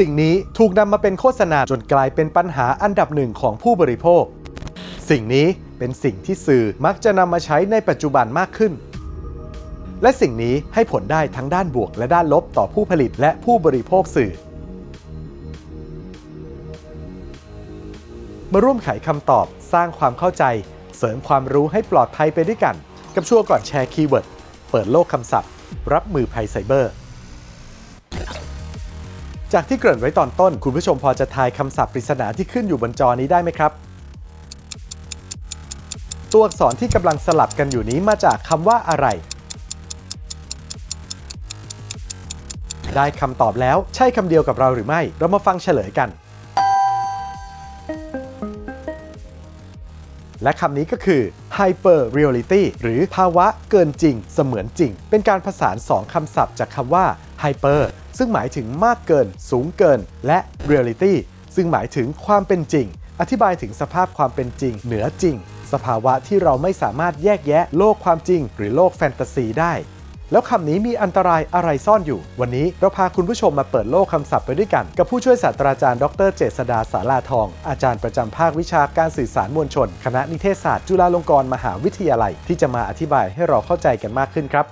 สิ่งนี้ถูกนำมาเป็นโฆษณาจนกลายเป็นปัญหาอันดับหนึ่งของผู้บริโภค สิ่งนี้เป็นสิ่งที่สื่อมักจะนำมาใช้ในปัจจุบันมากขึ้น และสิ่งนี้ให้ผลได้ทั้งด้านบวกและด้านลบต่อผู้ผลิตและผู้บริโภคสื่อ มาร่วมไขคำตอบสร้างความเข้าใจ เสริมความรู้ให้ปลอดภัยไปด้วยกัน กับช่วงก่อนแชร์คีย์เวิร์ด เปิดโลกคำศัพท์ รับมือภัยไซเบอร์ จากที่เกริ่นไว้ตอนต้น คุณผู้ชมพอจะทายคำศัพท์ปริศนาที่ขึ้นอยู่บนจอนี้ได้ไหมครับ ตัวอักษรที่กำลังสลับกันอยู่นี้มาจากคำว่าอะไร ได้คำตอบแล้วใช่คำเดียวกับเราหรือไม่ เรามาฟังเฉลยกัน และคำนี้ก็คือ hyper reality หรือภาวะเกินจริง เสมือนจริง เป็นการผสาน2คำศัพท์จากคำว่า hyper ซึ่งหมายถึงมากเกิน สูงเกิน และ reality ซึ่งหมายถึงความเป็นจริง อธิบายถึงสภาพความเป็นจริง เหนือจริง สภาวะที่เราไม่สามารถแยกแยะโลกความจริง หรือโลกแฟนตาซีได้ แล้วคำนี้มีอันตรายอะไรซ่อนอยู่ วันนี้เราพาคุณผู้ชมมาเปิดโลกคำศัพท์ไปด้วยกัน กับผู้ช่วยศาสตราจารย์ ดรเจษดาสาราทอง อาจารย์ประจำภาควิชาการสื่อสารมวลชน คณะนิเทศศาสตร์จุฬาลงกรณ์มหาวิทยาลัย ที่จะมาอธิบายให้เราเข้าใจกันมากขึ้นครับ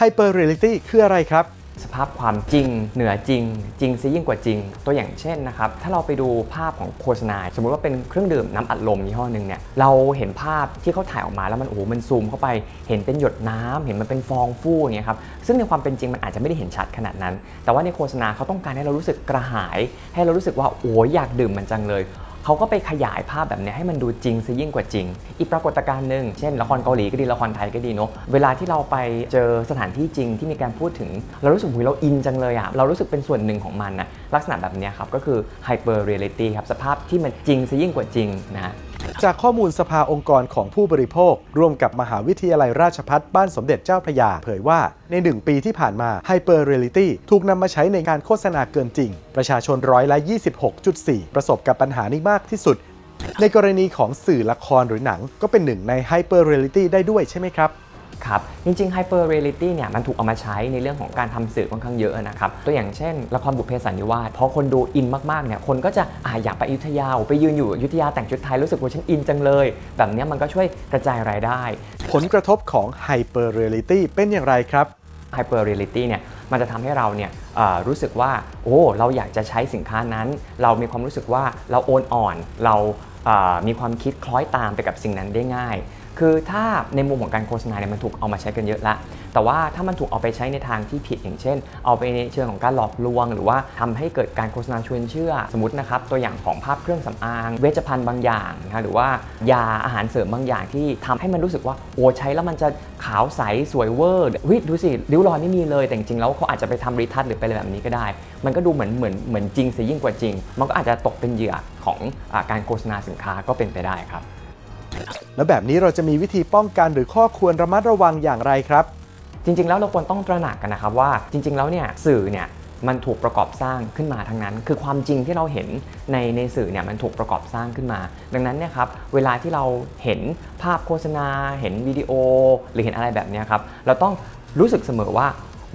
Hyper Reality คืออะไรครับ สภาพความจริง เหนือจริง จริงซะยิ่งกว่าจริง ตัวอย่างเช่นนะครับ ถ้าเราไปดูภาพของโฆษณา สมมุติว่าเป็นเครื่องดื่มน้ำอัดลมยี่ห้อหนึ่งเนี่ยเราเห็นภาพที่เขาถ่ายออกมาแล้วมันโอ้โหมันซูมเข้าไป เห็นเป็นหยดน้ำเห็นมันเป็นฟองฟู่อย่างเงี้ยครับซึ่งในความเป็นจริงมันอาจจะไม่ได้เห็นชัดขนาดนั้น แต่ว่าในโฆษณาเขาต้องการให้เรารู้สึกกระหาย ให้เรารู้สึกว่าโอ้ยอยากดื่มมันจังเลย เขาก็ไปขยายภาพแบบนี้ให้มันดูจริงซะยิ่งกว่าจริง อีกปรากฏการณ์หนึ่งเช่นละครเกาหลีก็ดีละครไทยก็ดีเนาะเวลาที่เราไปเจอสถานที่จริงที่มีการพูดถึง เรารู้สึกหุยเราอินจังเลยอะเรารู้สึกเป็นส่วนหนึ่งของมันนะลักษณะแบบนี้ครับก็คือไฮเปอร์เรียลิตี้ครับสภาพที่มันจริงซะยิ่งกว่าจริงนะ จากข้อมูลสภาองค์กรของผู้บริโภค ร่วมกับมหาวิทยาลัยราชพัฒบ้านสมเด็จเจ้าพระยา เผยว่าใน 1 ปีที่ผ่านมาไฮเปอร์เรียลิตี้ถูกนำมาใช้ในการโฆษณาเกินจริง ประชาชนร้อยละ 26.4 ประสบกับปัญหานี้มากที่สุด ในกรณีของสื่อละครหรือหนัง ก็เป็นหนึ่งในไฮเปอร์เรียลิตี้ได้ด้วยใช่ไหมครับ ครับ จริงๆ Hyper Reality เนี่ยมันถูกเอามาใช้ในเรื่องของการทำสื่อค่อนข้างเยอะนะครับ ตัวอย่างเช่น ละครบุพเพสันนิวาสพอคนดูอินมากๆเนี่ยคนก็จะอ่าอยากไปอยุธยา ไปยืนอยู่อยุธยาแต่งชุดไทยรู้สึกว่าฉันอินจังเลย แบบเนี้ยมันก็ช่วยกระจายรายได้ ผลกระทบของ Hyper Reality เป็นอย่างไรครับ Hyper Reality เนี่ยมันจะทำให้เราเนี่ยเอ่อรู้สึกว่าโอ้เราอยากจะใช้สินค้านั้น เรามีความรู้สึกว่าเราโอนอ่อน เราเอ่อมีความคิดคล้อยตามไปกับสิ่งนั้นได้ง่าย คือถ้าในมุมของการโฆษณาเนี่ยมันถูกเอามาใช้กันเยอะละ แต่ว่าถ้ามันถูกเอาไปใช้ในทางที่ผิดอย่างเช่น เอาไปในเชิงของการหลอกลวง หรือว่าทำให้เกิดการโฆษณาชวนเชื่อ สมมตินะครับตัวอย่างของภาพเครื่องสำอาง เวชภัณฑ์บางอย่างนะหรือว่ายาอาหารเสริมบางอย่างที่ทำให้มันรู้สึกว่าโอ้ใช้แล้วมันจะขาวใสสวยเวอร์วิดูสิริ้วรอยไม่มีเลยแต่จริงๆแล้วเขาอาจจะไปทำรีทัชหรือไปอะไรแบบนี้ก็ได้ มันก็ดูเหมือนเหมือนเหมือนจริงซะยิ่งกว่าจริง มันก็อาจจะตกเป็นเหยื่อของอการโฆษณาสินค้าก็เป็นไปได้ครับ แล้วแบบนี้เราจะมีวิธีป้องกันหรือข้อควรระมัดระวังอย่างไรครับ จริง ๆ แล้วเราควรต้องตระหนักกันนะครับว่าจริง ๆ แล้วเนี่ยสื่อเนี่ยมันถูกประกอบสร้างขึ้นมาทั้งนั้น คือความจริงที่เราเห็นในในสื่อเนี่ยมันถูกประกอบสร้างขึ้นมา ดังนั้นเนี่ยครับเวลาที่เราเห็นภาพโฆษณา เห็นวิดีโอ หรือเห็นอะไรแบบนี้ครับเราต้องรู้สึกเสมอว่า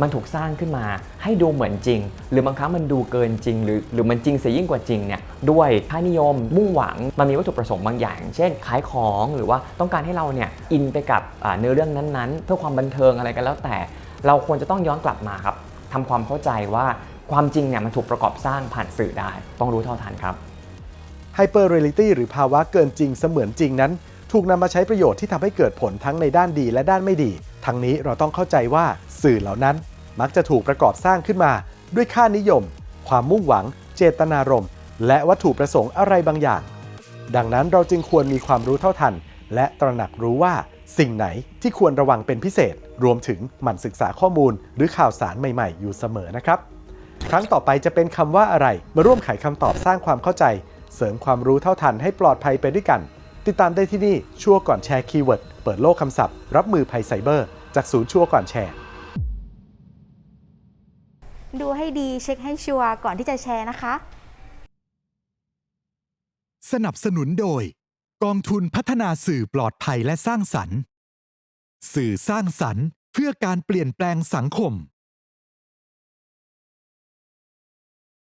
มันถูกสร้างขึ้นมาให้ดูเหมือนจริง หรือบางครั้งมันดูเกินจริง หรือหรือมันจริงเสียยิ่งกว่าจริงเนี่ยด้วยค่านิยมมุ่งหวังมันมีวัตถุประสงค์บางอย่าง เช่น ขายของหรือว่าต้องการให้เราเนี่ยอินไปกับเนื้อเรื่องนั้นๆ เพื่อความบันเทิงอะไรก็แล้วแต่ เราควรจะต้องย้อนกลับมาครับทำความเข้าใจว่าความจริงเนี่ยมันถูกประกอบสร้างผ่านสื่อได้ ต้องรู้เท่าทันครับ Hyper Reality หรือภาวะเกินจริงเสมือนจริงนั้น ถูกนำมาใช้ประโยชน์ที่ทำให้เกิดผลทั้งในด้านดีและด้านไม่ดี ทั้งนี้เราต้องเข้าใจว่าสื่อเหล่านั้น มักจะถูกประกอบสร้างขึ้นมาด้วยค่านิยม ความมุ่งหวัง เจตนารมณ์และวัตถุประสงค์อะไรบางอย่าง ดังนั้นเราจึงควรมีความรู้เท่าทัน และตระหนักรู้ว่าสิ่งไหนที่ควรระวังเป็นพิเศษ รวมถึงหมั่นศึกษาข้อมูล หรือข่าวสารใหม่ๆ อยู่เสมอนะครับ ครั้งต่อไปจะเป็นคำว่าอะไร มาร่วมไขคำตอบสร้างความเข้าใจ เสริมความรู้เท่าทันให้ปลอดภัยไปด้วยกัน ติดตามได้ที่นี่ชั่วก่อนแชร์คีย์เวิร์ดเปิดโลกคำศัพท์ รับมือภัยไซเบอร์ จากศูนย์ชั่วก่อนแชร์ ดูให้ดีเช็คให้ชัวร์ก่อนที่จะแชร์นะคะ สนับสนุนโดย กองทุนพัฒนาสื่อปลอดภัยและสร้างสรรค์ สื่อสร้างสรรค์เพื่อการเปลี่ยนแปลงสังคม